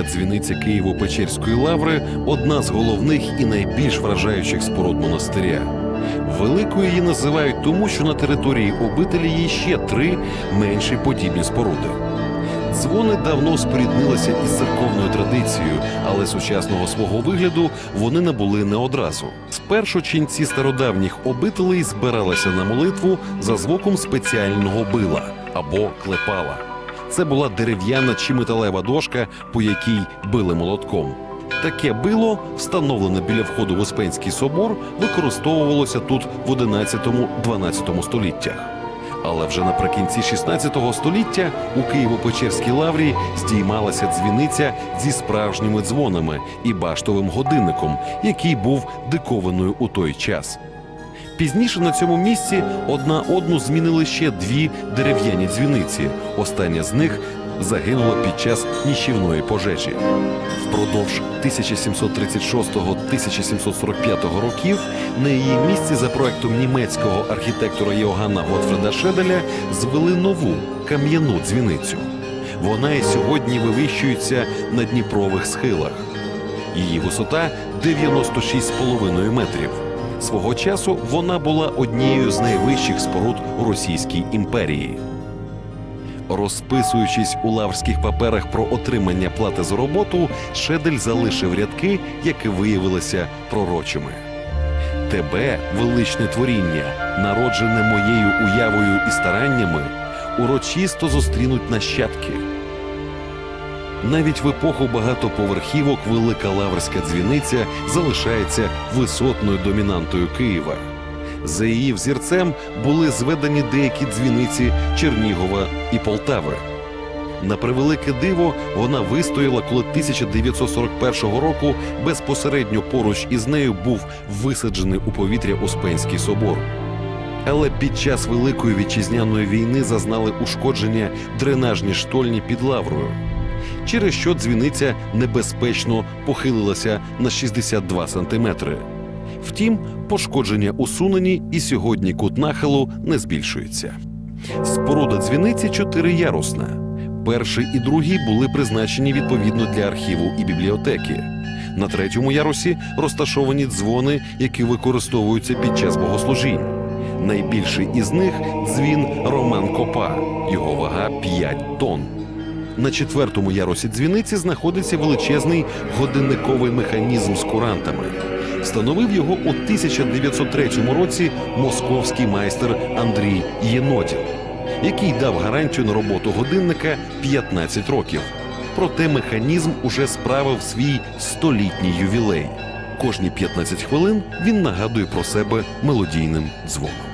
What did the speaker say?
Лаврська дзвіниця Києво-Печерської лаври одна з головних і найбільш вражаючих споруд монастиря. Великою її називають тому, що на території обителі є ще три менші подібні споруди. Дзвони давно споріднилися із церковною традицією, але сучасного свого вигляду вони набули не одразу. Спершу ченці стародавніх обителей збиралися на молитву за звуком спеціального била або клепала. Це була дерев'яна чи металева дошка, по якій били молотком. Таке било, встановлене біля входу в Успенський собор, використовувалося тут в 11-12 століттях. Але вже наприкінці 16 століття у Києво-Печерській лаврі здіймалася дзвіниця зі справжніми дзвонами і баштовим годинником, який був дикованою у той час. Пізніше на цьому місці одна одну змінили ще дві дерев'яні дзвіниці. Остання з них загинула під час ніщівної пожежі. Впродовж 1736-1745 років на її місці за проектом німецького архітектора Йоганна Готфреда Шеделя звели нову кам'яну дзвіницю. Вона і сьогодні вивищується на Дніпрових схилах. Її висота 96,5 метрів. Свого часу вона була однією з найвищих споруд у Російській імперії. Розписуючись у лаврських паперах про отримання плати за роботу, Шедель залишив рядки, які виявилися пророчими. Тебе, величне творіння, народжене моєю уявою і стараннями, урочисто зустрінуть нащадки. Навіть в епоху багатоповерхівок велика лаврська дзвіниця залишається висотною домінантою Києва. За її взірцем були зведені деякі дзвіниці Чернігова і Полтави. На превелике диво вона вистояла, коли 1941 року безпосередньо поруч із нею був висаджений у повітря Успенський собор. Але під час Великої вітчизняної війни зазнали ушкодження дренажні штольні під лаврою, через що дзвіниця небезпечно похилилася на 62 сантиметри. Втім, пошкодження усунені, і сьогодні кут нахилу не збільшується. Споруда дзвіниці чотириярусна. Перший і другий були призначені відповідно для архіву і бібліотеки. На третьому ярусі розташовані дзвони, які використовуються під час богослужінь. Найбільший із них дзвін Роман Копа. Його вага 5 тонн. На четвертому ярусі дзвіниці знаходиться величезний годинниковий механізм з курантами. Встановив його у 1903 році московський майстер Андрій Єнотін, який дав гарантію на роботу годинника 15 років. Проте механізм уже справив свій столітній ювілей. Кожні 15 хвилин він нагадує про себе мелодійним дзвоном.